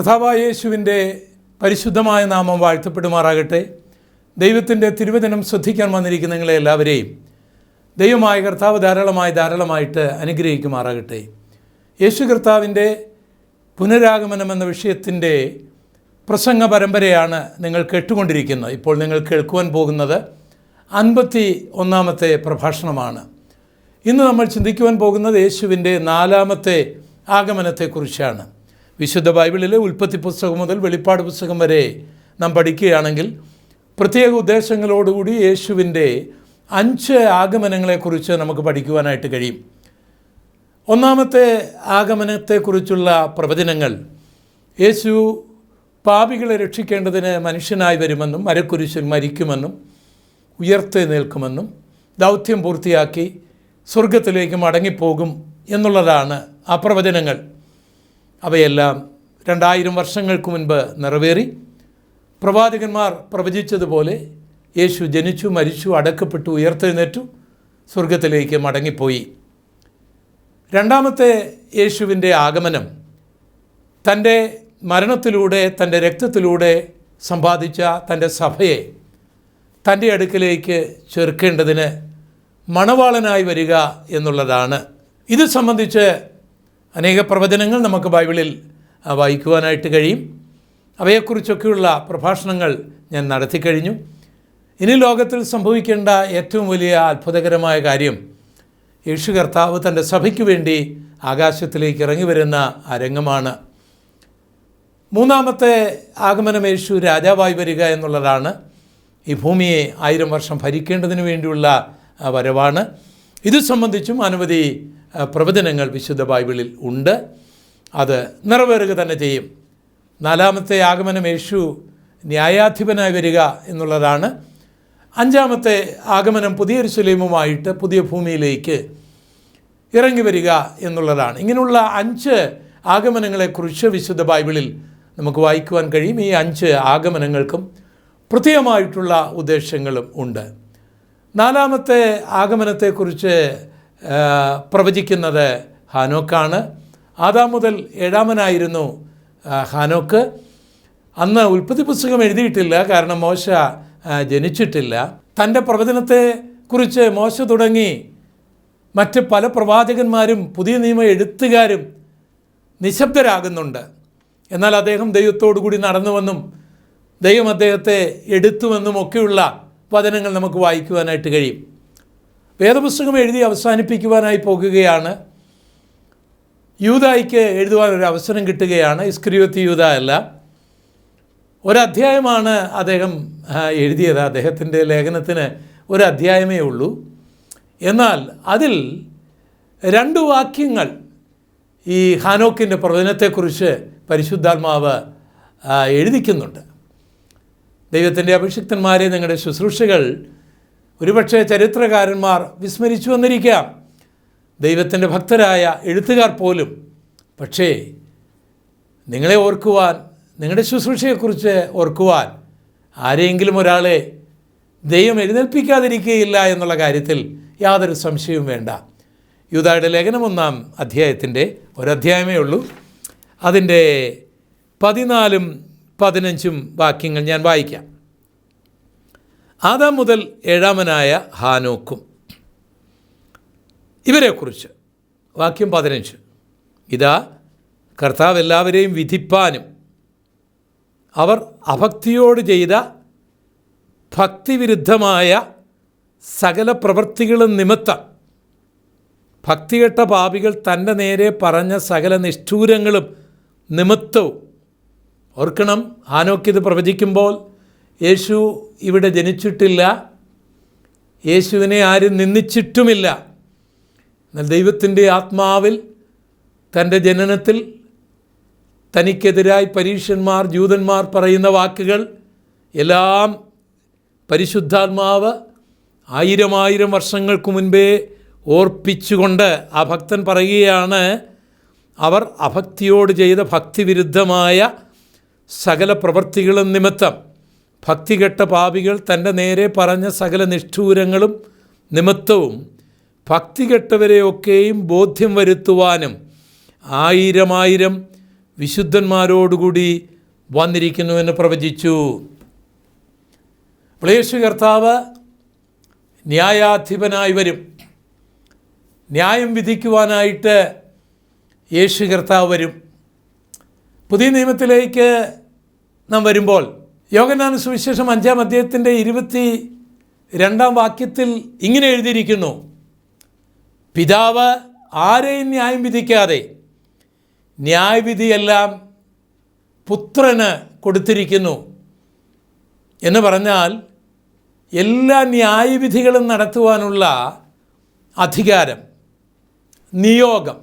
കർത്താവായ യേശുവിന്റെ പരിശുദ്ധമായ നാമം വാഴ്ത്തപ്പെടുമാറാകട്ടെ. ദൈവത്തിന്റെ തിരുവചനം ശ്രദ്ധിക്കാൻ വന്നിരിക്കുന്ന നിങ്ങളെ എല്ലാവരെയും ദൈവമായ കർത്താവ് ധാരാളമായി ധാരാളമായിട്ട് അനുഗ്രഹിക്കുമാറാകട്ടെ. യേശു കർത്താവിന്റെ പുനരാഗമനം എന്ന വിഷയത്തിന്റെ പ്രസംഗ പരമ്പരയാണ് നിങ്ങൾ കേട്ടുകൊണ്ടിരിക്കുന്നത്. ഇപ്പോൾ നിങ്ങൾ കേൾക്കുവാൻ പോകുന്നത് അൻപത്തി ഒന്നാമത്തെ പ്രഭാഷണമാണ്. ഇന്ന് നമ്മൾ ചിന്തിക്കുവാൻ പോകുന്നത് യേശുവിന്റെ നാലാമത്തെ ആഗമനത്തെക്കുറിച്ചാണ്. വിശുദ്ധ ബൈബിളിലെ ഉൽപ്പത്തി പുസ്തകം മുതൽ വെളിപ്പാട് പുസ്തകം വരെ നാം പഠിക്കുകയാണെങ്കിൽ പ്രത്യേക ഉദ്ദേശങ്ങളോടുകൂടി യേശുവിന്റെ അഞ്ച് ആഗമനങ്ങളെക്കുറിച്ച് നമുക്ക് പഠിക്കുവാനായിട്ട് കഴിയും. ഒന്നാമത്തെ ആഗമനത്തെക്കുറിച്ചുള്ള പ്രവചനങ്ങൾ യേശു പാപികളെ രക്ഷിക്കേണ്ടതിന് മനുഷ്യനായി വരുമെന്നും മരക്കുരിശിൽ മരിക്കുമെന്നും ഉയർത്തി നിൽക്കുമെന്നും ദൗത്യം പൂർത്തിയാക്കി സ്വർഗത്തിലേക്ക് മടങ്ങിപ്പോകും എന്നുള്ളതാണ് ആ പ്രവചനങ്ങൾ. അവയെല്ലാം രണ്ടായിരം വർഷങ്ങൾക്ക് മുൻപ് നിറവേറി. പ്രവാചകന്മാർ പ്രവചിച്ചതുപോലെ യേശു ജനിച്ചു മരിച്ചു അടക്കപ്പെട്ടു ഉയർത്തെഴുന്നേറ്റു സ്വർഗത്തിലേക്ക് മടങ്ങിപ്പോയി. രണ്ടാമത്തെ യേശുവിന്റെ ആഗമനം തന്റെ മരണത്തിലൂടെ തന്റെ രക്തത്തിലൂടെ സമ്പാദിച്ച തന്റെ സഭയെ തന്റെ അടുക്കിലേക്ക് ചേർക്കേണ്ടതിന് മണവാളനായി വരിക എന്നുള്ളതാണ്. ഇത് സംബന്ധിച്ച് അനേക പ്രവചനങ്ങൾ നമുക്ക് ബൈബിളിൽ വായിക്കുവാനായിട്ട് കഴിയും. അവയെക്കുറിച്ചൊക്കെയുള്ള പ്രഭാഷണങ്ങൾ ഞാൻ നടത്തിക്കഴിഞ്ഞു ഇനി ലോകത്തിൽ സംഭവിക്കേണ്ട ഏറ്റവും വലിയ അത്ഭുതകരമായ കാര്യം യേശു കർത്താവ് തന്റെ സഭയ്ക്ക് വേണ്ടി ആകാശത്തിലേക്ക് ഇറങ്ങി വരുന്ന ആ രംഗമാണ്. മൂന്നാമത്തെ ആഗമനം യേശു രാജാവായി വരിക എന്നുള്ളതാണ്. ഈ ഭൂമിയെ ആയിരം വർഷം ഭരിക്കേണ്ടതിന് വേണ്ടിയുള്ള വരവാണ്. ഇത് സംബന്ധിച്ചും അനവധി പ്രവചനങ്ങൾ വിശുദ്ധ ബൈബിളിൽ ഉണ്ട്. അത് നിറവേറുക തന്നെ ചെയ്യും. നാലാമത്തെ ആഗമനം യേശു ന്യായാധിപനായി വരിക എന്നുള്ളതാണ്. അഞ്ചാമത്തെ ആഗമനം പുതിയ സുലൈമുമായിട്ട് പുതിയ ഭൂമിയിലേക്ക് ഇറങ്ങി വരിക എന്നുള്ളതാണ്. ഇങ്ങനെയുള്ള അഞ്ച് ആഗമനങ്ങളെക്കുറിച്ച് വിശുദ്ധ ബൈബിളിൽ നമുക്ക് വായിക്കുവാൻ കഴിയും. ഈ അഞ്ച് ആഗമനങ്ങൾക്കും പ്രത്യേകമായിട്ടുള്ള ഉദ്ദേശങ്ങളും ഉണ്ട്. നാലാമത്തെ ആഗമനത്തെക്കുറിച്ച് പ്രവചിക്കുന്നത് ഹാനോക്കാണ്. ആദാം മുതൽ ഏഴാമനായിരുന്നു ഹാനോക്ക്. അന്ന് ഉൽപ്പത്തി പുസ്തകം എഴുതിയിട്ടില്ല കാരണം മോശ ജനിച്ചിട്ടില്ല. തന്റെ പ്രവചനത്തെ കുറിച്ച് മോശ തുടങ്ങി മറ്റ് പല പ്രവാചകന്മാരും പുതിയ നിയമ എഴുത്തുകാരും നിശബ്ദരാകുന്നുണ്ട്. എന്നാൽ അദ്ദേഹം ദൈവത്തോടു കൂടി നടന്നുവെന്നും ദൈവം അദ്ദേഹത്തെ എടുത്തുവെന്നും ഒക്കെയുള്ള വചനങ്ങൾ നമുക്ക് വായിക്കുവാനായിട്ട് കഴിയും. വേദപുസ്തകം എഴുതി അവസാനിപ്പിക്കുവാനായി പോകുകയാണ്. യൂതായിക്ക് എഴുതുവാൻ ഒരു അവസരം കിട്ടുകയാണ്. ഇസ്ക്രിയോത്തി യൂത അല്ല. ഒരധ്യായമാണ് അദ്ദേഹം എഴുതിയത്. അദ്ദേഹത്തിന്റെ ലേഖനത്തിന് ഒരു അധ്യായമേ ഉള്ളൂ. എന്നാൽ അതിൽ രണ്ട് വാക്യങ്ങൾ ഈ ഹാനോക്കിന്റെ പ്രവചനത്തെക്കുറിച്ച് പരിശുദ്ധാത്മാവ് എഴുതിക്കുന്നുണ്ട്. ദൈവത്തിന്റെ അഭിഷിക്തന്മാരെ നിങ്ങളുടെ ശുശ്രൂഷകൾ ഒരുപക്ഷെ ചരിത്രകാരന്മാർ വിസ്മരിച്ചു വന്നിരിക്കാം ദൈവത്തിന്റെ ഭക്തരായ എഴുത്തുകാർ പോലും. പക്ഷേ നിങ്ങളെ ഓർക്കുവാൻ നിങ്ങളുടെ ശുശ്രൂഷയെക്കുറിച്ച് ഓർക്കുവാൻ ആരെയെങ്കിലും ഒരാളെ ദൈവം എഴുന്നേൽപ്പിക്കാതിരിക്കുകയില്ല എന്നുള്ള കാര്യത്തിൽ യാതൊരു സംശയവും വേണ്ട. യൂതായുടെ ലേഖനം ഒന്നാം അധ്യായത്തിന്റെ ഒരധ്യായമേ ഉള്ളൂ. അതിന്റെ പതിനാലും പതിനഞ്ചും വാക്യങ്ങൾ ഞാൻ വായിക്കാം. ആദാം മുതൽ ഏഴാമനായ ഹാനോക്കും. ഇവരെക്കുറിച്ച് വാക്യം പതിനഞ്ച്. ഇതാ കർത്താവ് എല്ലാവരെയും വിധിപ്പാനും അവർ അഭക്തിയോട് ചെയ്ത ഭക്തിവിരുദ്ധമായ സകല പ്രവൃത്തികളും നിമിത്തം ഭക്തികെട്ട പാപികൾ തന്റെ നേരെ പറഞ്ഞ സകല നിഷ്ഠൂരങ്ങളും നിമിത്തവും. ഓർക്കണം ആനോക്കിത് പ്രവചിക്കുമ്പോൾ യേശു ഇവിടെ ജനിച്ചിട്ടില്ല. യേശുവിനെ ആരും നിന്ദിച്ചിട്ടുമില്ല. എന്നാൽ ദൈവത്തിന്റെ ആത്മാവിൽ തന്റെ ജനനത്തിൽ തനിക്കെതിരായി പരീക്ഷന്മാർ ജൂതന്മാർ പറയുന്ന വാക്കുകൾ എല്ലാം പരിശുദ്ധാത്മാവ് ആയിരം ആയിരം വർഷങ്ങൾക്ക് മുൻപേ ഓർപ്പിച്ചുകൊണ്ട് ആ ഭക്തൻ പറയുകയാണ് അവർ അഭക്തിയോട് ചെയ്ത ഭക്തിവിരുദ്ധമായ സകല പ്രവൃത്തികളും നിമിത്തം ഭക്തികെട്ട പാപികൾ തന്റെ നേരെ പറഞ്ഞ സകല നിഷ്ഠൂരങ്ങളും നിമിത്തവും ഭക്തികെട്ടവരെയൊക്കെയും ബോധ്യം വരുത്തുവാനും ആയിരമായിരം വിശുദ്ധന്മാരോടുകൂടി വന്നിരിക്കുന്നുവെന്ന് പ്രവചിച്ചു. പ്ലേശു കർത്താവ് ന്യായാധിപനായി വരും. ന്യായം വിധിക്കുവാനായിട്ട് യേശു കർത്താവ് വരും. പുതിയ നിയമത്തിലേക്ക് നാം വരുമ്പോൾ യോഗനാന സുവിശേഷം അഞ്ചാം അദ്ദേഹത്തിന്റെ ഇരുപത്തി രണ്ടാം വാക്യത്തിൽ ഇങ്ങനെ എഴുതിയിരിക്കുന്നു. പിതാവ് ആരെയും ന്യായം വിധിക്കാതെ ന്യായവിധിയെല്ലാം പുത്രന് കൊടുത്തിരിക്കുന്നു. എന്ന് പറഞ്ഞാൽ എല്ലാ ന്യായവിധികളും നടത്തുവാനുള്ള അധികാരം നിയോഗം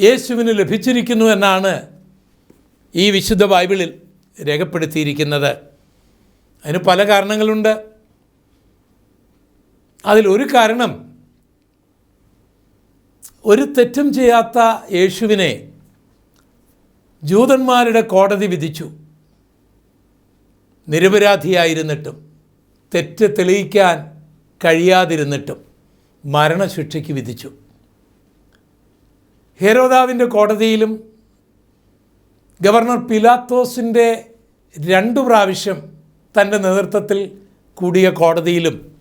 യേശുവിന് ലഭിച്ചിരിക്കുന്നു എന്നാണ് ഈ വിശുദ്ധ ബൈബിളിൽ രേഖപ്പെടുത്തിയിരിക്കുന്നത്. അതിന് പല കാരണങ്ങളുണ്ട്. അതിലൊരു കാരണം ഒരു തെറ്റും ചെയ്യാത്ത യേശുവിനെ ജൂതന്മാരുടെ കോടതി വിധിച്ചു. നിരപരാധിയായിരുന്നിട്ടും തെറ്റ് തെളിയിക്കാൻ കഴിയാതിരുന്നിട്ടും മരണശിക്ഷയ്ക്ക് വിധിച്ചു. ഹേരോദാവിന്റെ കോടതിയിലും ഗവർണർ പിലാത്തോസിന്റെ രണ്ടു പ്രാവശ്യം തന്റെ നേതൃത്വത്തിൽ കൂടിയ കോടതിയിലും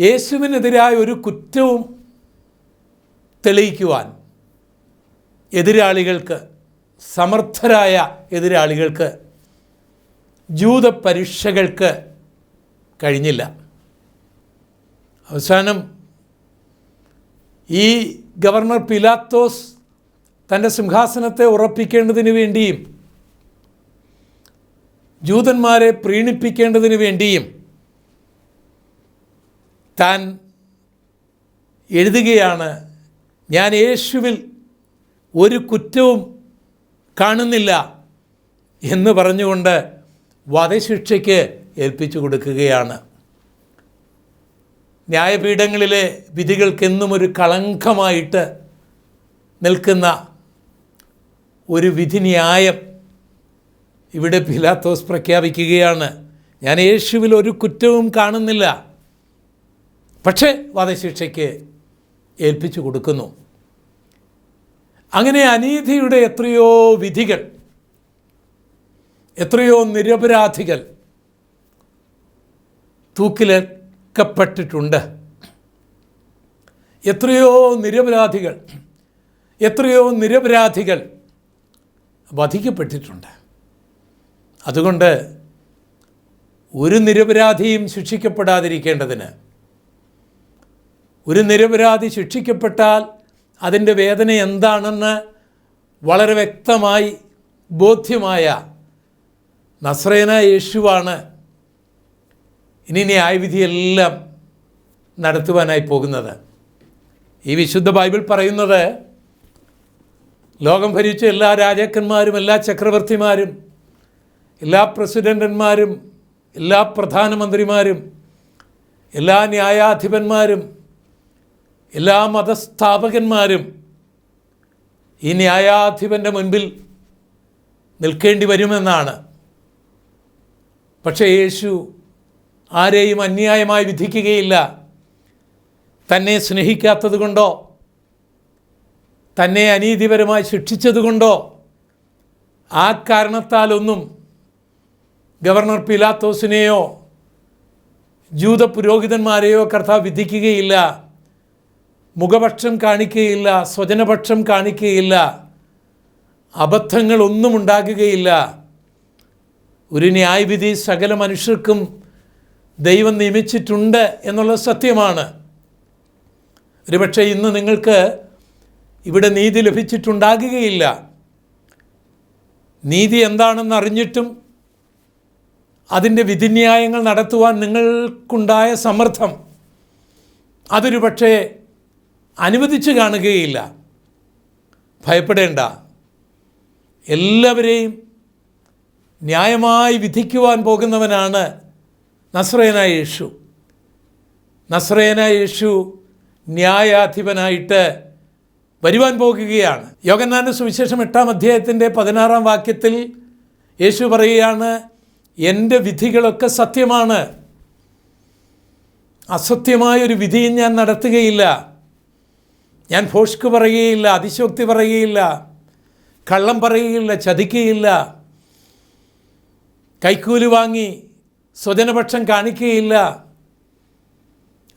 യേശുവിനെതിരായ ഒരു കുറ്റവും തെളിയിക്കുവാൻ എതിരാളികൾക്ക് സമർത്ഥരായ എതിരാളികൾക്ക് ജൂത പരീക്ഷകൾക്ക് കഴിഞ്ഞില്ല. അവസാനം ഈ ഗവർണർ പിലാത്തോസ് തന്റെ സിംഹാസനത്തെ ഉറപ്പിക്കേണ്ടതിന് വേണ്ടിയും ജൂതന്മാരെ പ്രീണിപ്പിക്കേണ്ടതിന് വേണ്ടിയും താൻ എഴുതുകയാണ് ഞാൻ യേശുവിൽ ഒരു കുറ്റവും കാണുന്നില്ല എന്ന് പറഞ്ഞുകൊണ്ട് വധശിക്ഷയ്ക്ക് ഏൽപ്പിച്ചു കൊടുക്കുകയാണ്. ന്യായപീഠങ്ങളിലെ വിധികൾക്കെന്നും ഒരു കളങ്കമായിട്ട് നിൽക്കുന്ന ഒരു വിധിന്യായം ഇവിടെ പിലാത്തോസ് പ്രഖ്യാപിക്കുകയാണ്. ഞാൻ യേശുവിൽ ഒരു കുറ്റവും കാണുന്നില്ല. പക്ഷേ വധശിക്ഷയ്ക്ക് ഏൽപ്പിച്ചു കൊടുക്കുന്നു. അങ്ങനെ അനീതിയുടെ എത്രയോ വിധികൾ എത്രയോ നിരപരാധികൾ തൂക്കിലേക്കപ്പെട്ടിട്ടുണ്ട് എത്രയോ നിരപരാധികൾ എത്രയോ നിരപരാധികൾ വധിക്കപ്പെട്ടിട്ടുണ്ട്. അതുകൊണ്ട് ഒരു നിരപരാധിയും ശിക്ഷിക്കപ്പെടാതിരിക്കേണ്ടതിന് ഒരു നിരപരാധി ശിക്ഷിക്കപ്പെട്ടാൽ അതിന്റെ വേദന എന്താണെന്ന് വളരെ വ്യക്തമായി ബോധ്യമായ നസ്രേന യേശുവാണ് ഇനി ന്യായവിധിയെല്ലാം നടത്തുവാനായി പോകുന്നത്. ഈ വിശുദ്ധ ബൈബിൾ പറയുന്നത് ലോകം ഭരിച്ച എല്ലാ രാജാക്കന്മാരും എല്ലാ ചക്രവർത്തിമാരും എല്ലാ പ്രസിഡന്റന്മാരും എല്ലാ പ്രധാനമന്ത്രിമാരും എല്ലാ ന്യായാധിപന്മാരും എല്ലാ മതസ്ഥാപകന്മാരും ഈ ന്യായാധിപന്റെ മുൻപിൽ നിൽക്കേണ്ടി വരുമെന്നാണ്. പക്ഷേ യേശു ആരെയും അന്യായമായി വിധിക്കുകയില്ല. തന്നെ സ്നേഹിക്കാത്തത് കൊണ്ടോ തന്നെ അനീതിപരമായി ശിക്ഷിച്ചതുകൊണ്ടോ? ആ കാരണത്താലൊന്നും ഗവർണർ പിലാത്തോസിനെയോ ജൂത പുരോഹിതന്മാരെയോ കർത്താവ് വിധിക്കുകയില്ല മുഖപക്ഷം കാണിക്കുകയില്ല സ്വജനപക്ഷം കാണിക്കുകയില്ല അബദ്ധങ്ങളൊന്നും ഉണ്ടാകുകയില്ല. ഒരു ന്യായവിധി സകല മനുഷ്യർക്കും ദൈവം നിയമിച്ചിട്ടുണ്ട് എന്നുള്ളത് സത്യമാണ്. ഒരുപക്ഷെ ഇന്ന് നിങ്ങൾക്ക് ഇവിടെ നീതി ലഭിച്ചിട്ടുണ്ടാകുകയില്ല. നീതി എന്താണെന്ന് അറിഞ്ഞിട്ടും അതിന്റെ വിധിന്യായങ്ങൾ നടത്തുവാൻ നിങ്ങൾക്കുണ്ടായ സമ്മർദ്ദം അതൊരു പക്ഷേ അനുവദിച്ചു കാണുകയില്ല. ഭയപ്പെടേണ്ട. എല്ലാവരെയും ന്യായമായി വിധിക്കുവാൻ പോകുന്നവനാണ് നസ്രേന യേശു. നസ്രേന യേശു ന്യായാധിപനായിട്ട് വരുവാൻ പോകുകയാണ്. യോഗനാന സുവിശേഷം എട്ടാം അധ്യായത്തിന്റെ പതിനാറാം വാക്യത്തിൽ യേശു പറയുകയാണ് എന്റെ വിധികളൊക്കെ സത്യമാണ്. അസത്യമായൊരു വിധിയും ഞാൻ നടത്തുകയില്ല. ഞാൻ ഭോഷ്ക്ക് പറയുകയില്ല അതിശോക്തി പറയുകയില്ല കള്ളം പറയുകയില്ല ചതിക്കുകയില്ല കൈക്കൂലി വാങ്ങി സ്വജനപക്ഷം കാണിക്കുകയില്ല.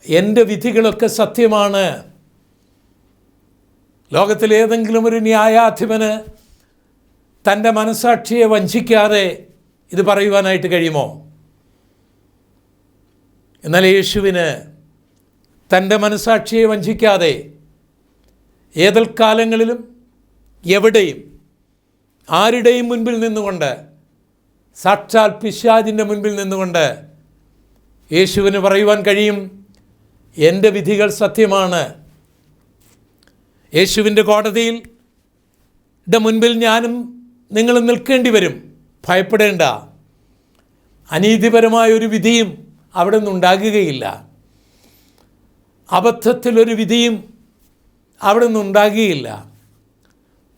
എന്റെ വിധികളൊക്കെ സത്യമാണ്. ലോകത്തിലേതെങ്കിലും ഒരു ന്യായാധിപന് തന്റെ മനസാക്ഷിയെ വഞ്ചിക്കാതെ ഇത് പറയുവാനായിട്ട് കഴിയുമോ? എന്നാൽ യേശുവിന് തന്റെ മനസാക്ഷിയെ വഞ്ചിക്കാതെ ഏതൽ കാലങ്ങളിലും എവിടെയും ആരുടെയും മുൻപിൽ നിന്നുകൊണ്ട് സാക്ഷാൽ പിശാജിന്റെ മുൻപിൽ നിന്നുകൊണ്ട് യേശുവിന് പറയുവാൻ കഴിയും എന്റെ വിധികൾ സത്യമാണ് യേശുവിന്റെ കോടതിയിൽ മുൻപിൽ ഞാനും നിങ്ങളും നിൽക്കേണ്ടി വരും. ഭയപ്പെടേണ്ട. അനീതിപരമായ ഒരു വിധിയും അവിടെ നിന്നുണ്ടാകുകയില്ല. അബദ്ധത്തിലൊരു വിധിയും അവിടെ നിന്നുണ്ടാകുകയില്ല.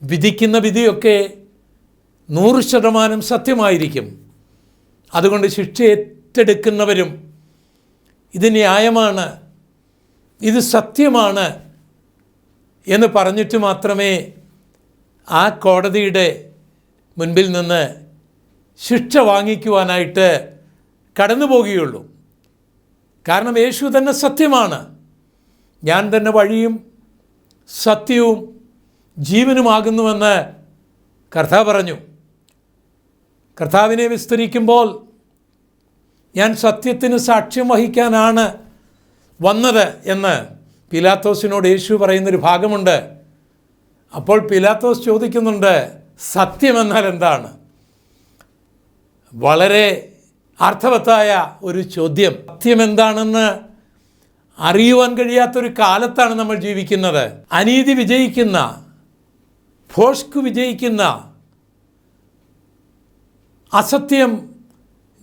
വിധിക്കുന്ന വിധിയൊക്കെ നൂറ് ശതമാനം സത്യമായിരിക്കും. അതുകൊണ്ട് ശിക്ഷ ഏറ്റെടുക്കുന്നവരും ഇത് ന്യായമാണ്. ഇത് സത്യമാണ്. എന്ന് പറഞ്ഞിട്ട് മാത്രമേ ആ കോടതിയുടെ മുൻപിൽ നിന്ന് ശിക്ഷ വാങ്ങിക്കുവാനായിട്ട് കടന്നു പോകുകയുള്ളൂ. കാരണം യേശു തന്നെ സത്യമാണ്. ഞാൻ തന്നെ വഴിയും സത്യവും ജീവനുമാകുന്നുവെന്ന് കർത്താവ് പറഞ്ഞു. കർത്താവിനെ വിസ്തരിക്കുമ്പോൾ ഞാൻ സത്യത്തിന് സാക്ഷ്യം വഹിക്കാനാണ് വന്നത് എന്ന് പിലാത്തോസിനോട് യേശു പറയുന്നൊരു ഭാഗമുണ്ട്. അപ്പോൾ പിലാത്തോസ് ചോദിക്കുന്നുണ്ട് സത്യമെന്നാൽ എന്താണ്? വളരെ അർത്ഥവത്തായ ഒരു ചോദ്യം. സത്യം എന്താണെന്ന് അറിയുവാൻ കഴിയാത്തൊരു കാലത്താണ് നമ്മൾ ജീവിക്കുന്നത്. അനീതി വിജയിക്കുന്ന ഭോഷ്കു വിജയിക്കുന്ന അസത്യം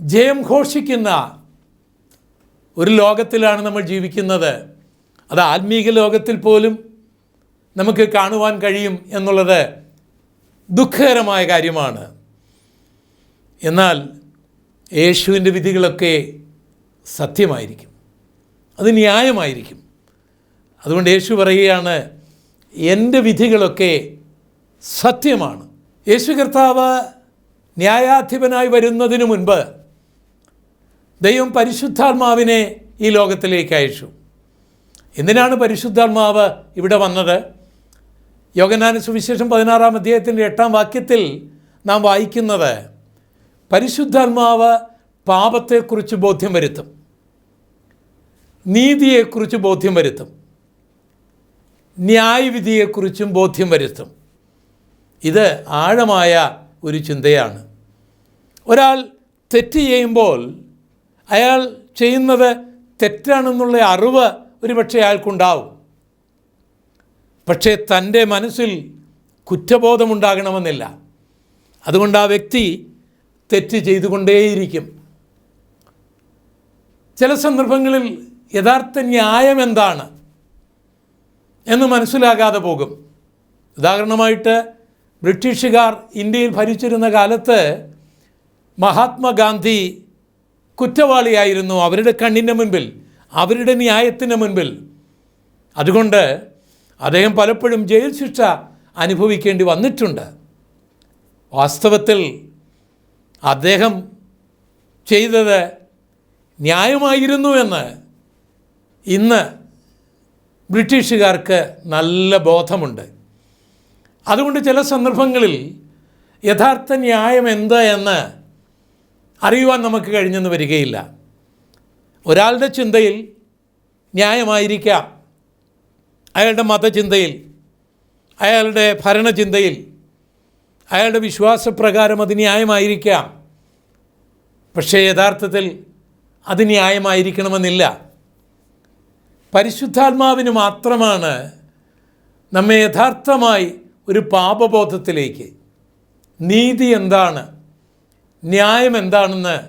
ജയം ഘോഷിക്കുന്ന ഒരു ലോകത്തിലാണ് നമ്മൾ ജീവിക്കുന്നത്. അത് ആത്മീക ലോകത്തിൽ പോലും നമുക്ക് കാണുവാൻ കഴിയും എന്നുള്ളത് ദുഃഖകരമായ കാര്യമാണ്. എന്നാൽ യേശുവിന്റെ വിധികളൊക്കെ സത്യമായിരിക്കും. അത് ന്യായമായിരിക്കും. അതുകൊണ്ട് യേശു പറയുകയാണ് എന്റെ വിധികളൊക്കെ സത്യമാണ്. യേശു കർത്താവ് ന്യായാധിപനായി വരുന്നതിന് മുൻപ് ദൈവം പരിശുദ്ധാത്മാവിനെ ഈ ലോകത്തിലേക്ക് അയച്ചു. എന്തിനാണ് പരിശുദ്ധാത്മാവ് ഇവിടെ വന്നത്? യോഗനാന സുവിശേഷം പതിനാറാം അധ്യായത്തിന്റെ എട്ടാം വാക്യത്തിൽ നാം വായിക്കുന്നത് പരിശുദ്ധാത്മാവ് പാപത്തെക്കുറിച്ച് ബോധ്യം വരുത്തും. നീതിയെക്കുറിച്ച് ബോധ്യം വരുത്തും. ന്യായവിധിയെക്കുറിച്ചും ബോധ്യം വരുത്തും. ഇത് ആഴമായ ഒരു ചിന്തയാണ്. ഒരാൾ തെറ്റ് ചെയ്യുമ്പോൾ അയാൾ ചെയ്യുന്നത് തെറ്റാണെന്നുള്ള അറിവ് ഒരുപക്ഷെ അയാൾക്കുണ്ടാവും. പക്ഷേ തന്റെ മനസ്സിൽ കുറ്റബോധമുണ്ടാകണമെന്നില്ല. അതുകൊണ്ട് ആ വ്യക്തി തെറ്റ് ചെയ്തുകൊണ്ടേയിരിക്കും. ചില സന്ദർഭങ്ങളിൽ യഥാർത്ഥ ന്യായം എന്താണ് എന്ന് മനസ്സിലാകാതെ പോകും. ഉദാഹരണമായിട്ട് ബ്രിട്ടീഷുകാർ ഇന്ത്യയിൽ ഭരിച്ചിരുന്ന കാലത്ത് മഹാത്മാഗാന്ധി കുറ്റവാളിയായിരുന്നു. അവരുടെ കണ്ണിന്റെ മുൻപിൽ അവരുടെ ന്യായത്തിന് മുൻപിൽ. അതുകൊണ്ട് അദ്ദേഹം പലപ്പോഴും ജയിൽ ശിക്ഷ അനുഭവിക്കേണ്ടി വന്നിട്ടുണ്ട്. വാസ്തവത്തിൽ അദ്ദേഹം ചെയ്തത് ന്യായമായിരുന്നു എന്ന് ഇന്ന് ബ്രിട്ടീഷുകാർക്ക് നല്ല ബോധമുണ്ട്. അതുകൊണ്ട് ചില സന്ദർഭങ്ങളിൽ യഥാർത്ഥ ന്യായം എന്ത് എന്ന് അറിയുവാൻ നമുക്ക് കഴിഞ്ഞെന്ന് വരികയില്ല. ഒരാളുടെ ചിന്തയിൽ ന്യായമായിരിക്കാം. അയാളുടെ മതചിന്തയിൽ അയാളുടെ ഭരണചിന്തയിൽ അയാളുടെ വിശ്വാസപ്രകാരം അത് ന്യായമായിരിക്കാം. പക്ഷേ യഥാർത്ഥത്തിൽ അത് ന്യായമായിരിക്കണമെന്നില്ല. പരിശുദ്ധാത്മാവിന് മാത്രമാണ് നമ്മെ യഥാർത്ഥമായി ഒരു പാപബോധത്തിലേക്ക് നീതി എന്താണ് ന്യായം എന്താണെന്ന്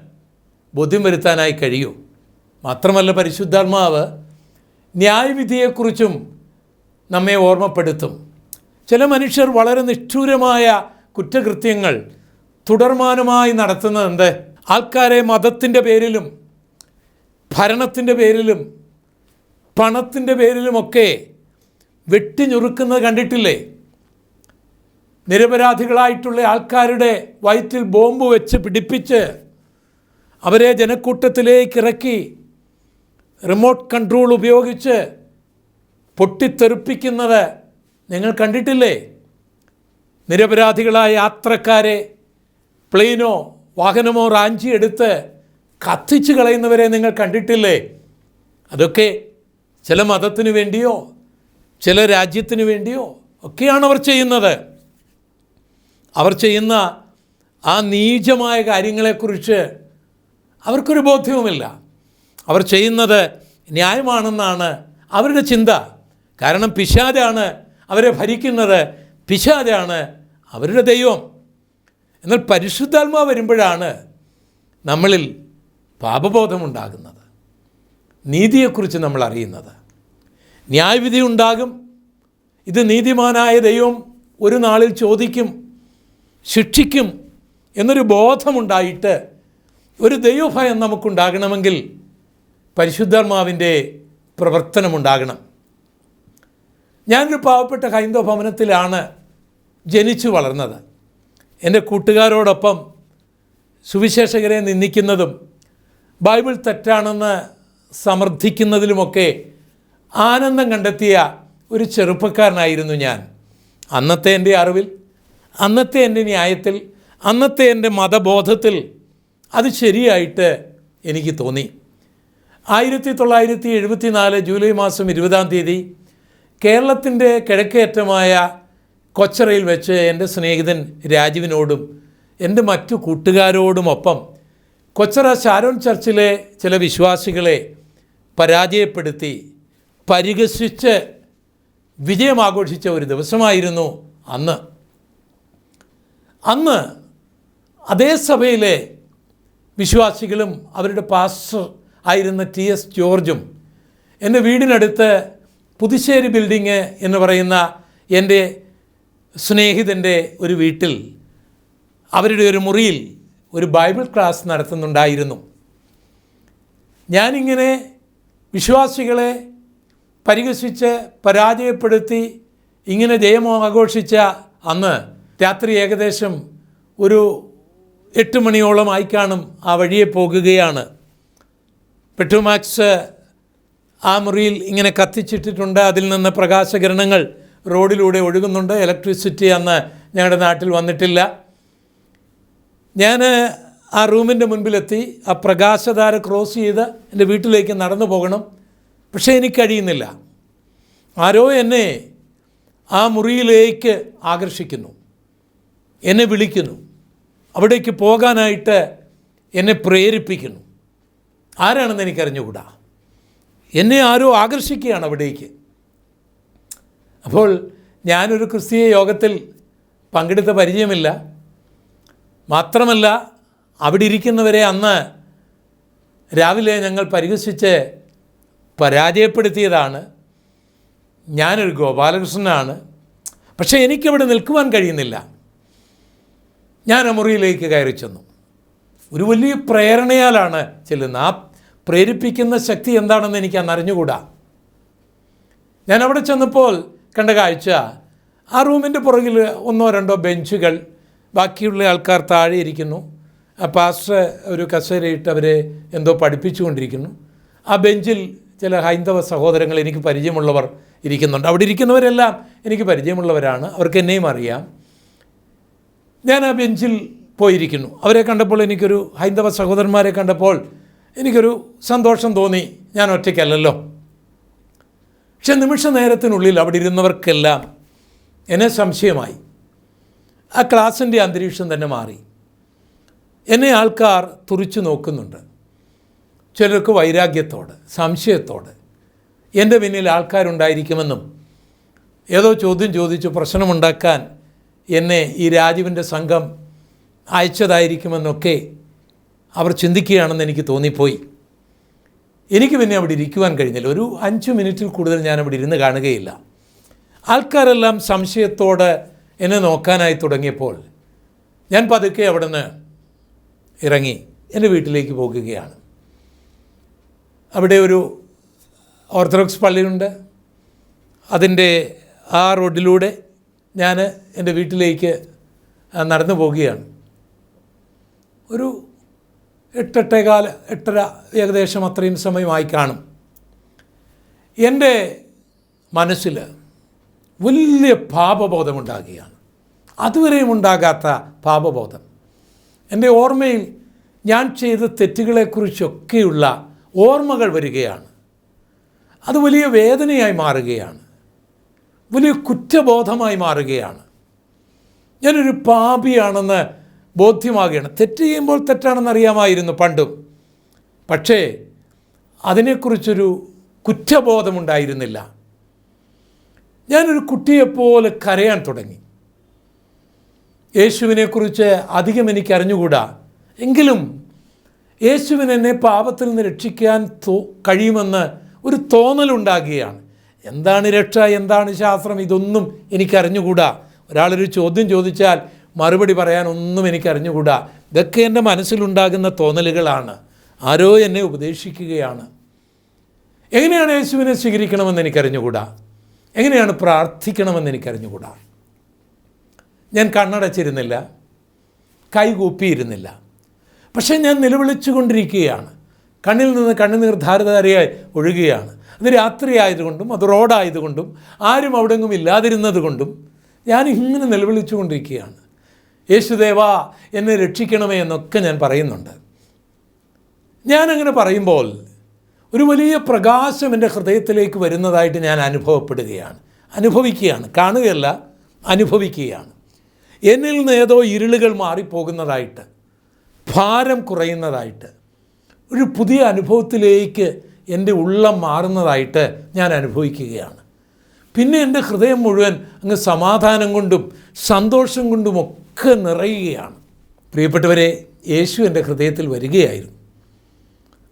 ബോധ്യം വരുത്താനായി കഴിയൂ. മാത്രമല്ല പരിശുദ്ധാത്മാവ് ന്യായവിധിയെക്കുറിച്ചും നമ്മെ ഓർമ്മപ്പെടുത്തും. ചില മനുഷ്യർ വളരെ നിഷ്ഠൂരമായ കുറ്റകൃത്യങ്ങൾ തുടർമാനമായി നടത്തുന്നതെന്ത്? ആൾക്കാരെ മതത്തിന്റെ പേരിലും ഭരണത്തിന്റെ പേരിലും പണത്തിന്റെ പേരിലുമൊക്കെ വെട്ടിഞ്ഞുറുക്കുന്നത് കണ്ടിട്ടില്ലേ? നിരപരാധികളായിട്ടുള്ള ആൾക്കാരുടെ വയറ്റിൽ ബോംബ് വെച്ച് പിടിപ്പിച്ച് അവരെ ജനക്കൂട്ടത്തിലേക്ക് ഇറക്കി റിമോട്ട് കൺട്രോൾ ഉപയോഗിച്ച് പൊട്ടിത്തെറിപ്പിക്കുന്നത് നിങ്ങൾ കണ്ടിട്ടില്ലേ? നിരപരാധികളായ യാത്രക്കാരെ പ്ലെയിനോ വാഹനമോ റാഞ്ചി എടുത്ത് കത്തിച്ചു കളയുന്നവരെ നിങ്ങൾ കണ്ടിട്ടില്ലേ? അതൊക്കെ ചില മതത്തിന് വേണ്ടിയോ ചില രാജ്യത്തിന് വേണ്ടിയോ ഒക്കെയാണ് അവർ ചെയ്യുന്നത്. അവർ ചെയ്യുന്ന ആ നീചമായ കാര്യങ്ങളെക്കുറിച്ച് അവർക്കൊരു ബോധ്യവുമില്ല. അവർ ചെയ്യുന്നത് ന്യായമാണെന്നാണ് അവരുടെ ചിന്ത. കാരണം പിശാദാണ് അവരെ ഭരിക്കുന്നത്. പിശാദാണ് അവരുടെ ദൈവം. എന്നാൽ പരിശുദ്ധാത്മാവ് വരുമ്പോഴാണ് നമ്മളിൽ പാപബോധമുണ്ടാകുന്നത്. നീതിയെക്കുറിച്ച് നമ്മൾ അറിയുന്നത്. ന്യായവിധി ഉണ്ടാകും. ഇത് നീതിമാനായ ദൈവം ഒരു നാളിൽ ചോദിക്കും ശിക്ഷിക്കും എന്നൊരു ബോധമുണ്ടായിട്ട് ഒരു ദൈവഭയം നമുക്കുണ്ടാകണമെങ്കിൽ പരിശുദ്ധാത്മാവിന്റെ പ്രവർത്തനമുണ്ടാകണം. ഞാനൊരു പാവപ്പെട്ട ഹൈന്ദവ ഭവനത്തിലാണ് ജനിച്ചു വളർന്നത്. എന്റെ കൂട്ടുകാരോടൊപ്പം സുവിശേഷകരെ നിന്ദിക്കുന്നതും ബൈബിൾ തെറ്റാണെന്ന് സമർത്ഥിക്കുന്നതിലുമൊക്കെ ആനന്ദം കണ്ടെത്തിയ ഒരു ചെറുപ്പക്കാരനായിരുന്നു ഞാൻ. അന്നത്തെ എന്റെ അറിവിൽ അന്നത്തെ എന്റെ ന്യായത്തിൽ അന്നത്തെ എന്റെ മതബോധത്തിൽ അത് ശരിയായിട്ട് എനിക്ക് തോന്നി. ആയിരത്തി തൊള്ളായിരത്തി എഴുപത്തി നാല് ജൂലൈ മാസം ഇരുപതാം തീയതി കേരളത്തിന്റെ കിഴക്കേറ്റമായ കൊച്ചറയിൽ വെച്ച് എന്റെ സ്നേഹിതൻ രാജുവിനോടും എന്റെ മറ്റു കൂട്ടുകാരോടുമൊപ്പം കൊച്ചറ ഷാരോൺ ചർച്ചിലെ ചില വിശ്വാസികളെ പരാജയപ്പെടുത്തി പരിഹസിച്ച് വിജയമാഘോഷിച്ച ഒരു ദിവസമായിരുന്നു അന്ന്. അന്ന് അതേ സഭയിലെ വിശ്വാസികളും അവരുടെ പാസ്റ്റർ ആയിരുന്ന ടി എസ് ജോർജും എന്റെ വീടിനടുത്ത് പുതുശ്ശേരി ബിൽഡിങ് എന്ന് പറയുന്ന എന്റെ സ്നേഹിതന്റെ ഒരു വീട്ടിൽ അവരുടെ ഒരു മുറിയിൽ ഒരു ബൈബിൾ ക്ലാസ് നടത്തുന്നുണ്ടായിരുന്നു. ഞാനിങ്ങനെ വിശ്വാസികളെ പരിഹസിച്ച് പരാജയപ്പെടുത്തി ഇങ്ങനെ ജയം ആഘോഷിച്ച അന്ന് രാത്രി ഏകദേശം ഒരു എട്ട് മണിയോളം ആയി കാണും ആ വഴിയെ പോകുകയാണ്. പെട്രോമാക്സ് ആ മുറിയിൽ ഇങ്ങനെ കത്തിച്ചിട്ടിട്ടുണ്ട്. അതിൽ നിന്ന് പ്രകാശകിരണങ്ങൾ റോഡിലൂടെ ഒഴുകുന്നുണ്ട്. ഇലക്ട്രിസിറ്റി അന്ന് ഞങ്ങളുടെ നാട്ടിൽ വന്നിട്ടില്ല. ഞാൻ ആ റൂമിന്റെ മുൻപിലെത്തി. ആ പ്രകാശധാര ക്രോസ് ചെയ്ത് എന്റെ വീട്ടിലേക്ക് നടന്നു പോകണം. പക്ഷേ എനിക്ക് കഴിയുന്നില്ല. ആരോ എന്നെ ആ മുറിയിലേക്ക് ആകർഷിക്കുന്നു. എന്നെ വിളിക്കുന്നു. അവിടേക്ക് പോകാനായിട്ട് എന്നെ പ്രേരിപ്പിക്കുന്നു. ആരാണെന്ന് എനിക്കറിഞ്ഞുകൂടാ? എന്നെ ആരോ ആകർഷിക്കുകയാണ് അവിടേക്ക്. അപ്പോൾ ഞാനൊരു ക്രിസ്തീയ യോഗത്തിൽ പങ്കെടുത്ത പരിചയമില്ല. മാത്രമല്ല അവിടെ ഇരിക്കുന്നവരെ അന്ന് രാവിലെ ഞങ്ങൾ പരിഹസിച്ച് പരാജയപ്പെടുത്തിയതാണ്. ഞാനൊരു ഗോപാലകൃഷ്ണനാണ്. പക്ഷേ എനിക്കവിടെ നിൽക്കുവാൻ കഴിയുന്നില്ല. ഞാൻ ആ മുറിയിലേക്ക് കയറി ചെന്നു. ഒരു വലിയ പ്രേരണയാലാണ് ചെല്ലുന്നത്. ആ പ്രേരിപ്പിക്കുന്ന ശക്തി എന്താണെന്ന് എനിക്ക് അന്ന് അറിഞ്ഞുകൂടാ. ഞാൻ അവിടെ ചെന്നപ്പോൾ കണ്ട കാഴ്ച ആ റൂമിന്റെ പുറകിൽ ഒന്നോ രണ്ടോ ബെഞ്ചുകൾ ബാക്കിയുള്ള ആൾക്കാർ താഴെ ഇരിക്കുന്നു. പാസ്റ്റർ ഒരു കസേരയിട്ട് അവരെ എന്തോ പഠിപ്പിച്ചുകൊണ്ടിരിക്കുന്നു. ആ ബെഞ്ചിൽ ചില ഹൈന്ദവ സഹോദരങ്ങൾ എനിക്ക് പരിചയമുള്ളവർ ഇരിക്കുന്നുണ്ട്. അവിടെ ഇരിക്കുന്നവരെല്ലാം എനിക്ക് പരിചയമുള്ളവരാണ്. അവർക്ക് എന്നെയും അറിയാം. ഞാൻ ആ ബെഞ്ചിൽ പോയിരിക്കുന്നു. അവരെ കണ്ടപ്പോൾ എനിക്കൊരു ഹൈന്ദവ സഹോദരന്മാരെ കണ്ടപ്പോൾ എനിക്കൊരു സന്തോഷം തോന്നി. ഞാൻ ഒറ്റയ്ക്കല്ലല്ലോ. പക്ഷെ നിമിഷ നേരത്തിനുള്ളിൽ അവിടെ ഇരുന്നവർക്കെല്ലാം എന്നെ സംശയമായി. ആ ക്ലാസ്സിന്റെ അന്തരീക്ഷം തന്നെ മാറി. എന്നെ ആൾക്കാർ തുറിച്ചു നോക്കുന്നുണ്ട്. ചിലർക്ക് വൈരാഗ്യത്തോട് സംശയത്തോട്. എന്റെ പിന്നിൽ ആൾക്കാരുണ്ടായിരിക്കുമെന്നും ഏതോ ചോദ്യം ചോദിച്ച് പ്രശ്നമുണ്ടാക്കാൻ എന്നെ ഈ രാജുവിന്റെ സംഘം അയച്ചതായിരിക്കുമെന്നൊക്കെ അവർ ചിന്തിക്കുകയാണെന്ന് എനിക്ക് തോന്നിപ്പോയി. എനിക്ക് പിന്നെ അവിടെ ഇരിക്കുവാൻ കഴിഞ്ഞില്ല. ഒരു അഞ്ച് മിനിറ്റിൽ കൂടുതൽ ഞാൻ അവിടെ ഇരുന്ന് കാണുകയില്ല. ആൾക്കാരെല്ലാം സംശയത്തോടെ എന്നെ നോക്കാനായി തുടങ്ങിയപ്പോൾ ഞാൻ പതുക്കെ അവിടെ നിന്ന് ഇറങ്ങി എന്റെ വീട്ടിലേക്ക് പോകുകയാണ്. അവിടെ ഒരു ഓർത്തഡോക്സ് പള്ളിയുണ്ട്. അതിന്റെ ആ റോഡിലൂടെ ഞാൻ എന്റെ വീട്ടിലേക്ക് നടന്നു പോവുകയാണ്. ഒരു എട്ടെട്ടേകാല എട്ടര ഏകദേശം അത്രയും സമയമായി കാണും എന്റെ മനസ്സിൽ വലിയ പാപബോധമുണ്ടാകുകയാണ്. അതുവരെയും ഉണ്ടാകാത്ത പാപബോധം. എന്റെ ഓർമ്മയിൽ ഞാൻ ചെയ്ത തെറ്റുകളെക്കുറിച്ചൊക്കെയുള്ള ഓർമ്മകൾ വരികയാണ്. അത് വലിയ വേദനയായി മാറുകയാണ്. വലിയ കുറ്റബോധമായി മാറുകയാണ്. ഞാനൊരു പാപിയാണെന്ന് ബോധ്യമാകുകയാണ് തെറ്റ് ചെയ്യുമ്പോൾ തെറ്റാണെന്ന് അറിയാമായിരുന്നു പണ്ടും. പക്ഷേ അതിനെക്കുറിച്ചൊരു കുറ്റബോധമുണ്ടായിരുന്നില്ല. ഞാനൊരു കുട്ടിയെപ്പോലെ കരയാൻ തുടങ്ങി. യേശുവിനെക്കുറിച്ച് അധികം എനിക്ക് അറിഞ്ഞുകൂടാ എങ്കിലും യേശുവിന് എന്നെ പാപത്തിൽ നിന്ന് രക്ഷിക്കാൻ തോ കഴിയുമെന്ന് ഒരു തോന്നലുണ്ടാകുകയാണ്. എന്താണ് രക്ഷ? എന്താണ് ശാസ്ത്രം? ഇതൊന്നും എനിക്കറിഞ്ഞുകൂടാ. ഒരാളൊരു ചോദ്യം ചോദിച്ചാൽ മറുപടി പറയാനൊന്നും എനിക്കറിഞ്ഞുകൂടാ. ഇതൊക്കെ എന്റെ മനസ്സിലുണ്ടാകുന്ന തോന്നലുകളാണ്. ആരോ എന്നെ ഉപദേശിക്കുകയാണ്. എങ്ങനെയാണ് യേശുവിനെ സ്വീകരിക്കണമെന്ന് എനിക്കറിഞ്ഞുകൂടാ? എങ്ങനെയാണ് പ്രാർത്ഥിക്കണമെന്ന് എനിക്കറിഞ്ഞുകൂടാ? ഞാൻ കണ്ണടച്ചിരുന്നില്ല. കൈകൂപ്പിയിരുന്നില്ല പക്ഷേ ഞാൻ നിലവിളിച്ചു കൊണ്ടിരിക്കുകയാണ് കണ്ണിൽ നിന്ന് കണ്ണുനീർ ധാരധാരയായി ഒഴുകുകയാണ്. അത് രാത്രി ആയതുകൊണ്ടും അത് റോഡായതുകൊണ്ടും ആരും അവിടെങ്ങും ഇല്ലാതിരുന്നത് കൊണ്ടും ഞാൻ ഇങ്ങനെ നിലവിളിച്ചു കൊണ്ടിരിക്കുകയാണ് യേശുദേവ എന്നെ രക്ഷിക്കണമേ എന്നൊക്കെ ഞാൻ പറയുന്നുണ്ട്. ഞാനങ്ങനെ പറയുമ്പോൾ ഒരു വലിയ പ്രകാശം എന്റെ ഹൃദയത്തിലേക്ക് വരുന്നതായിട്ട് ഞാൻ അനുഭവപ്പെടുകയാണ്. അനുഭവിക്കുകയാണ്. കാണുകയല്ല അനുഭവിക്കുകയാണ്. എന്നിൽ നിന്ന് ഏതോ ഇരുളുകൾ മാറിപ്പോകുന്നതായിട്ട് ഭാരം കുറയുന്നതായിട്ട് ഒരു പുതിയ അനുഭവത്തിലേക്ക് എന്റെ ഉള്ളം മാറുന്നതായിട്ട് ഞാൻ അനുഭവിക്കുകയാണ്. പിന്നെ എന്റെ ഹൃദയം മുഴുവൻ അങ്ങ് സമാധാനം കൊണ്ടും സന്തോഷം കൊണ്ടും ഒക്കെ നിറയുകയാണ്. പ്രിയപ്പെട്ടവരെ യേശു എന്റെ ഹൃദയത്തിൽ വരികയായിരുന്നു.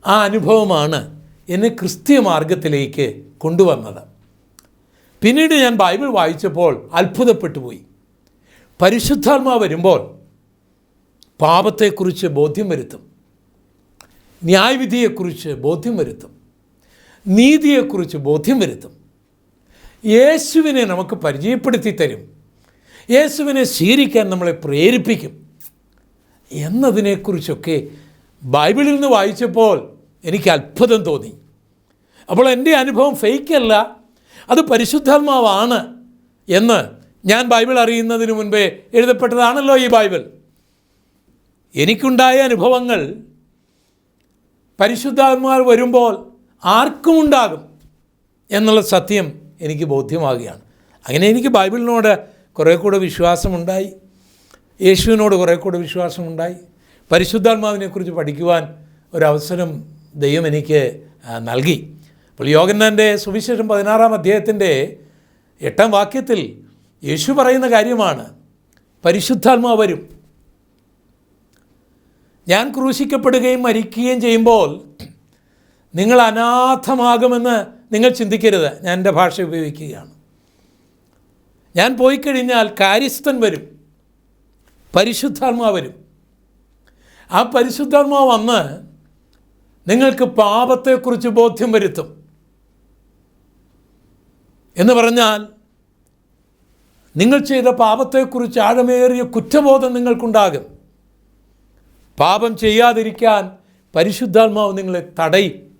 ആ അനുഭവമാണ് എന്നെ ക്രിസ്തീയ മാർഗത്തിലേക്ക് കൊണ്ടുവന്നത്. പിന്നീട് ഞാൻ ബൈബിൾ വായിച്ചപ്പോൾ അത്ഭുതപ്പെട്ടു പോയി. പരിശുദ്ധാത്മാ വരുമ്പോൾ പാപത്തെക്കുറിച്ച് ബോധ്യം വരുത്തും. ന്യായവിധിയെക്കുറിച്ച് ബോധ്യം വരുത്തും. നീതിയെക്കുറിച്ച് ബോധ്യം വരുത്തും. യേശുവിനെ നമുക്ക് പരിചയപ്പെടുത്തി തരും. യേശുവിനെ സ്വീകരിക്കാൻ നമ്മളെ പ്രേരിപ്പിക്കും. എന്നതിനെക്കുറിച്ചൊക്കെ ബൈബിളിൽ നിന്ന് വായിച്ചപ്പോൾ എനിക്ക് അത്ഭുതം തോന്നി. അപ്പോൾ എന്റെ അനുഭവം ഫേക്കല്ല അത് പരിശുദ്ധാത്മാവാണ് എന്ന് ഞാൻ ബൈബിൾ അറിയുന്നതിന് മുൻപേ എഴുതപ്പെട്ടതാണല്ലോ ഈ ബൈബിൾ. എനിക്കുണ്ടായ അനുഭവങ്ങൾ പരിശുദ്ധാത്മാർ വരുമ്പോൾ ആർക്കും ഉണ്ടാകും എന്നുള്ള സത്യം എനിക്ക് ബോധ്യമാകുകയാണ്. അങ്ങനെ എനിക്ക് ബൈബിളിനോട് കുറേ കൂടെ വിശ്വാസമുണ്ടായി. യേശുവിനോട് കുറേ കൂടെ വിശ്വാസമുണ്ടായി. പരിശുദ്ധാത്മാവിനെക്കുറിച്ച് പഠിക്കുവാൻ ഒരവസരം ദൈവം എനിക്ക് നൽകി. അപ്പോൾ യോഗന്നാന്റെ സുവിശേഷം പതിനാറാം അധ്യായത്തിന്റെ എട്ടാം വാക്യത്തിൽ യേശു പറയുന്ന കാര്യമാണ്. പരിശുദ്ധാത്മാവ് വരും. ഞാൻ ക്രൂശിക്കപ്പെടുകയും മരിക്കുകയും ചെയ്യുമ്പോൾ നിങ്ങൾ അനാഥമാകുമെന്ന് നിങ്ങൾ ചിന്തിക്കരുത്. ഞാൻ എന്റെ ഭാഷ ഉപയോഗിക്കുകയാണ്. ഞാൻ പോയി കഴിഞ്ഞാൽ കാര്യസ്ഥൻ വരും. പരിശുദ്ധാത്മാവ് വരും. ആ പരിശുദ്ധാത്മാവ് വന്ന് നിങ്ങൾക്ക് പാപത്തെക്കുറിച്ച് ബോധ്യം വരുത്തും. എന്ന് പറഞ്ഞാൽ നിങ്ങൾ ചെയ്ത പാപത്തെക്കുറിച്ച് ആഴമേറിയ കുറ്റബോധം നിങ്ങൾക്കുണ്ടാകും. പാപം ചെയ്യാതിരിക്കാൻ പരിശുദ്ധാത്മാവ് നിങ്ങളെ തടയും.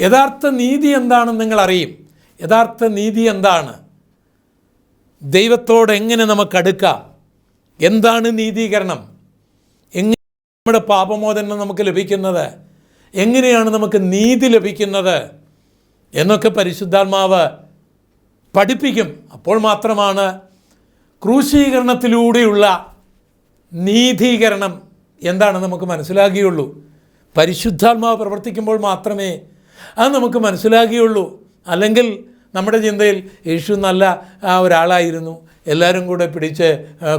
യഥാർത്ഥ നീതി എന്താണെന്ന് നിങ്ങൾ അറിയും യഥാർത്ഥ നീതി എന്താണ്? ദൈവത്തോട് എങ്ങനെ നമുക്ക് അടുക്കാം? എന്താണ് നീതീകരണം? എങ്ങനെ നമ്മുടെ പാപമോചനം നമുക്ക് ലഭിക്കുന്നത്? എങ്ങനെയാണ് നമുക്ക് നീതി ലഭിക്കുന്നത്? എന്നൊക്കെ പരിശുദ്ധാത്മാവ് പഠിപ്പിക്കും. അപ്പോൾ മാത്രമാണ് ക്രൂശീകരണത്തിലൂടെയുള്ള നീതീകരണം എന്താണ് നമുക്ക് മനസ്സിലാകുകയുള്ളൂ. പരിശുദ്ധാത്മാവ് പ്രവർത്തിക്കുമ്പോൾ മാത്രമേ അത് നമുക്ക് മനസ്സിലാകുകയുള്ളൂ. അല്ലെങ്കിൽ നമ്മുടെ ചിന്തയിൽ യേശു നല്ല ഒരാളായിരുന്നു. എല്ലാവരും കൂടെ പിടിച്ച്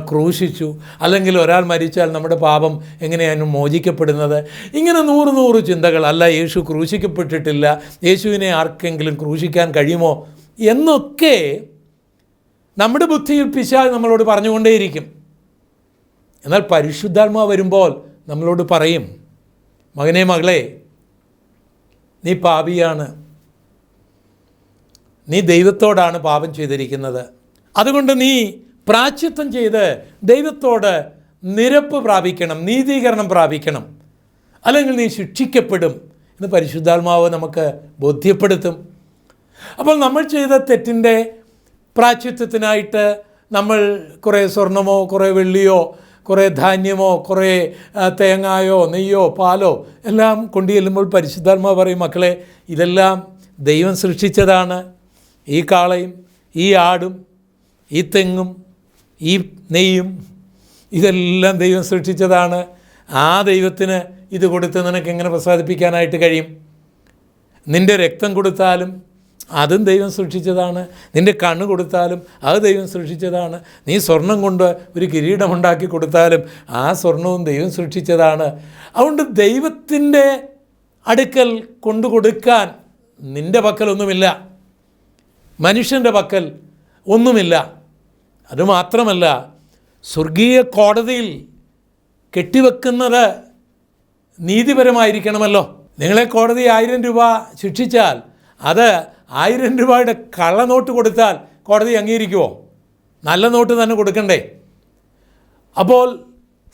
ക്രൂശിച്ചു. അല്ലെങ്കിൽ ഒരാൾ മരിച്ചാൽ നമ്മുടെ പാപം എങ്ങനെയാണ് മോചിക്കപ്പെടുന്നത്? ഇങ്ങനെ നൂറ് നൂറ് ചിന്തകൾ. അല്ല യേശു ക്രൂശിക്കപ്പെട്ടിട്ടില്ല. യേശുവിനെ ആർക്കെങ്കിലും ക്രൂശിക്കാൻ കഴിയുമോ? എന്നൊക്കെ നമ്മുടെ ബുദ്ധിയിൽ പിശാൽ നമ്മളോട് പറഞ്ഞുകൊണ്ടേയിരിക്കും. എന്നാൽ പരിശുദ്ധാത്മാവ് വരുമ്പോൾ നമ്മളോട് പറയും മകനെ മകളെ നീ പാപിയാണ്. നീ ദൈവത്തോടാണ് പാപം ചെയ്തിരിക്കുന്നത്. അതുകൊണ്ട് നീ പ്രാച്യത്വം ചെയ്ത് ദൈവത്തോട് നിരപ്പ് പ്രാപിക്കണം നീതീകരണം പ്രാപിക്കണം. അല്ലെങ്കിൽ നീ ശിക്ഷിക്കപ്പെടും എന്ന് പരിശുദ്ധാത്മാവ് നമുക്ക് ബോധ്യപ്പെടുത്തും. അപ്പോൾ നമ്മൾ ചെയ്ത തെറ്റിന്റെ പ്രാച്യത്വത്തിനായിട്ട് നമ്മൾ കുറേ സ്വർണമോ കുറേ വെള്ളിയോ കുറേ ധാന്യമോ കുറേ തേങ്ങായോ നെയ്യോ പാലോ എല്ലാം കൊണ്ടു ചെല്ലുമ്പോൾ പരിശുദ്ധാത്മാവ് പറയും മക്കളെ ഇതെല്ലാം ദൈവം സൃഷ്ടിച്ചതാണ്. ഈ കാളയും ഈ ആടും ഈ തെങ്ങും ഈ നെയ്യും ഇതെല്ലാം ദൈവം സൃഷ്ടിച്ചതാണ്. ആ ദൈവത്തിന് ഇത് കൊടുത്ത് നിനക്ക് എങ്ങനെ പ്രസാദിപ്പിക്കാനായിട്ട് കഴിയും? നിന്റെ രക്തം കൊടുത്താലും അതും ദൈവം സൃഷ്ടിച്ചതാണ്. നിന്റെ കണ്ണ് കൊടുത്താലും അത് ദൈവം സൃഷ്ടിച്ചതാണ്. നീ സ്വർണം കൊണ്ട് ഒരു കിരീടമുണ്ടാക്കി കൊടുത്താലും ആ സ്വർണവും ദൈവം സൃഷ്ടിച്ചതാണ്. അതുകൊണ്ട് ദൈവത്തിന്റെ അടുക്കൽ കൊണ്ടു കൊടുക്കാൻ നിന്റെ പക്കലൊന്നുമില്ല. മനുഷ്യന്റെ പക്കൽ ഒന്നുമില്ല. അതുമാത്രമല്ല സ്വർഗീയ കോടതിയിൽ കെട്ടിവെക്കുന്നത് നീതിപരമായിരിക്കണമല്ലോ. നിങ്ങളെ കോടതി ആയിരം രൂപ ശിക്ഷിച്ചാൽ അത് ആയിരം രൂപയുടെ കള്ളനോട്ട് കൊടുത്താൽ കോടതി അംഗീകരിക്കുമോ നല്ല നോട്ട് തന്നെ കൊടുക്കണ്ടേ. അപ്പോൾ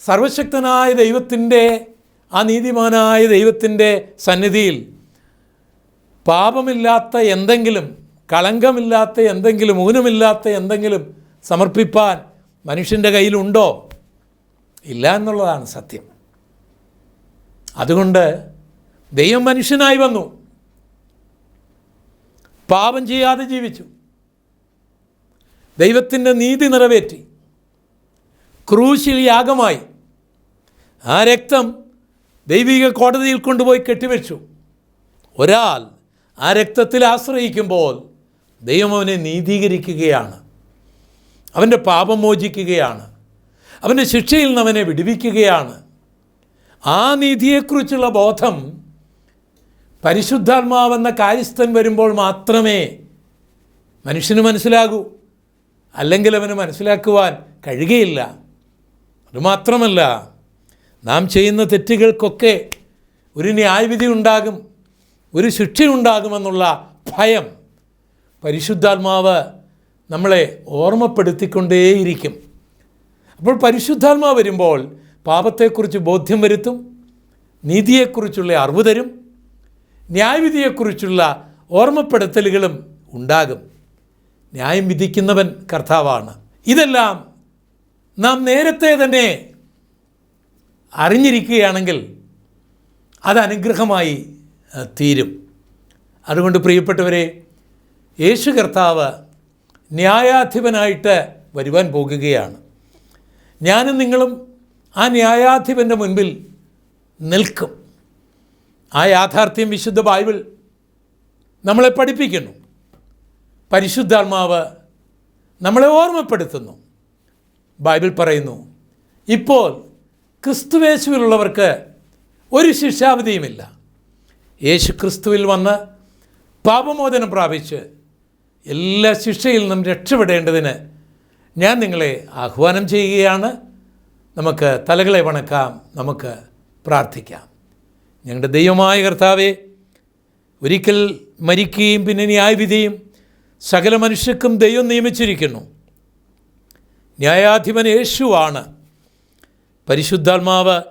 സർവശക്തനായ ദൈവത്തിന്റെ ആ നീതിമാനായ ദൈവത്തിന്റെ സന്നിധിയിൽ പാപമില്ലാത്ത എന്തെങ്കിലും കളങ്കമില്ലാത്ത എന്തെങ്കിലും ഊനമില്ലാത്ത എന്തെങ്കിലും സമർപ്പിപ്പാൻ മനുഷ്യന്റെ കയ്യിലുണ്ടോ? ഇല്ല എന്നുള്ളതാണ് സത്യം. അതുകൊണ്ട് ദൈവം മനുഷ്യനായി വന്നു. പാപം ചെയ്യാതെ ജീവിച്ചു. ദൈവത്തിന്റെ നീതി നിറവേറ്റി. ക്രൂശിൽ യാഗമായി. ആ രക്തം ദൈവിക കോടതിയിൽ കൊണ്ടുപോയി കെട്ടിവെച്ചു. ഒരാൾ ആ രക്തത്തിൽ ആശ്രയിക്കുമ്പോൾ ദൈവം അവനെ നീതീകരിക്കുകയാണ്. അവന്റെ പാപം മോചിക്കുകയാണ്. അവന്റെ ശിക്ഷയിൽ നിന്ന് അവനെ വിടുവിക്കുകയാണ്. ആ നീതിയെക്കുറിച്ചുള്ള ബോധം പരിശുദ്ധാത്മാവെന്ന കാര്യസ്ഥൻ വരുമ്പോൾ മാത്രമേ മനുഷ്യന് മനസ്സിലാകൂ. അല്ലെങ്കിൽ അവന് മനസ്സിലാക്കുവാൻ കഴിയുകയില്ല. അതുമാത്രമല്ല നാം ചെയ്യുന്ന തെറ്റുകൾക്കൊക്കെ ഒരു ന്യായവിധി ഉണ്ടാകും ഒരു ശിക്ഷയുണ്ടാകുമെന്നുള്ള ഭയം പരിശുദ്ധാത്മാവ് നമ്മളെ ഓർമ്മപ്പെടുത്തിക്കൊണ്ടേയിരിക്കും. അപ്പോൾ പരിശുദ്ധാത്മാവ് വരുമ്പോൾ പാപത്തെക്കുറിച്ച് ബോധ്യം വരുത്തും നീതിയെക്കുറിച്ചുള്ള അറിവ് തരും ന്യായവിധിയെക്കുറിച്ചുള്ള ഓർമ്മപ്പെടുത്തലുകളും ഉണ്ടാകും. ന്യായം വിധിക്കുന്നവൻ കർത്താവാണ്. ഇതെല്ലാം നാം നേരത്തെ തന്നെ അറിഞ്ഞിരിക്കുകയാണെങ്കിൽ അത് അനുഗ്രഹമായി തീരും. അതുകൊണ്ട് പ്രിയപ്പെട്ടവരെ യേശു കർത്താവ് ന്യായാധിപനായിട്ട് വരുവാൻ പോകുകയാണ്. ഞാനും നിങ്ങളും ആ ന്യായാധിപന്റെ മുൻപിൽ നിൽക്കും. ആ യാഥാർത്ഥ്യം വിശുദ്ധ ബൈബിൾ നമ്മളെ പഠിപ്പിക്കുന്നു. പരിശുദ്ധാത്മാവ് നമ്മളെ ഓർമ്മപ്പെടുത്തുന്നു. ബൈബിൾ പറയുന്നു ഇപ്പോൾ ക്രിസ്തുവേശുവിലുള്ളവർക്ക് ഒരു ശിക്ഷാവിധിയുമില്ല. യേശു ക്രിസ്തുവിൽ വന്ന് പാപമോചനം പ്രാപിച്ച് എല്ലാ ശിക്ഷയിൽ നിന്നും രക്ഷപ്പെടേണ്ടതിന് ഞാൻ നിങ്ങളെ ആഹ്വാനം ചെയ്യുകയാണ്. നമുക്ക് തലകളെ വണക്കാം നമുക്ക് പ്രാർത്ഥിക്കാം. ഞങ്ങളുടെ ദൈവമായ കർത്താവെ ഒരിക്കൽ മരിക്കുകയും പിന്നെ ന്യായവിധിയും സകല മനുഷ്യർക്കും ദൈവം നിയമിച്ചിരിക്കുന്നു. ന്യായാധിപൻ യേശുവാണ്. പരിശുദ്ധാത്മാവ്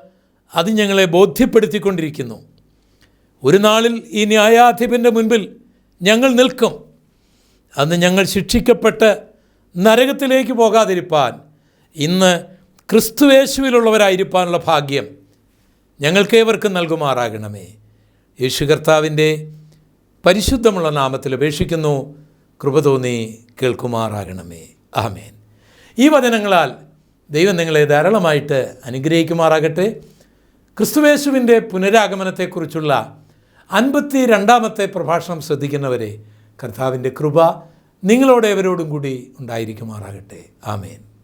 അത് ഞങ്ങളെ ബോധ്യപ്പെടുത്തിക്കൊണ്ടിരിക്കുന്നു. ഒരു നാളിൽ ഈ ന്യായാധിപന്റെ മുൻപിൽ ഞങ്ങൾ നിൽക്കും. അന്ന് ഞങ്ങൾ ശിക്ഷിക്കപ്പെട്ട് നരകത്തിലേക്ക് പോകാതിരിപ്പാൻ ഇന്ന് ക്രിസ്തുവേശുവിലുള്ളവരായിരിക്കാനുള്ള ഭാഗ്യം ഞങ്ങൾക്കേവർക്കും നൽകുമാറാകണമേ. യേശു കർത്താവിന്റെ പരിശുദ്ധമുള്ള നാമത്തിൽ അപേക്ഷിക്കുന്നു. കൃപ തോന്നി കേൾക്കുമാറാകണമേ. ആമേൻ. ഈ വചനങ്ങളാൽ ദൈവം നിങ്ങളെ ധാരാളമായിട്ട് അനുഗ്രഹിക്കുമാറാകട്ടെ. ക്രിസ്തുവേശുവിന്റെ പുനരാഗമനത്തെക്കുറിച്ചുള്ള അൻപത്തി രണ്ടാമത്തെ പ്രഭാഷണം ശ്രദ്ധിക്കുന്നവരെ കർത്താവിന്റെ കൃപ നിങ്ങളോട് എവരോടും കൂടി ഉണ്ടായിരിക്കുമാറാകട്ടെ. ആമേൻ.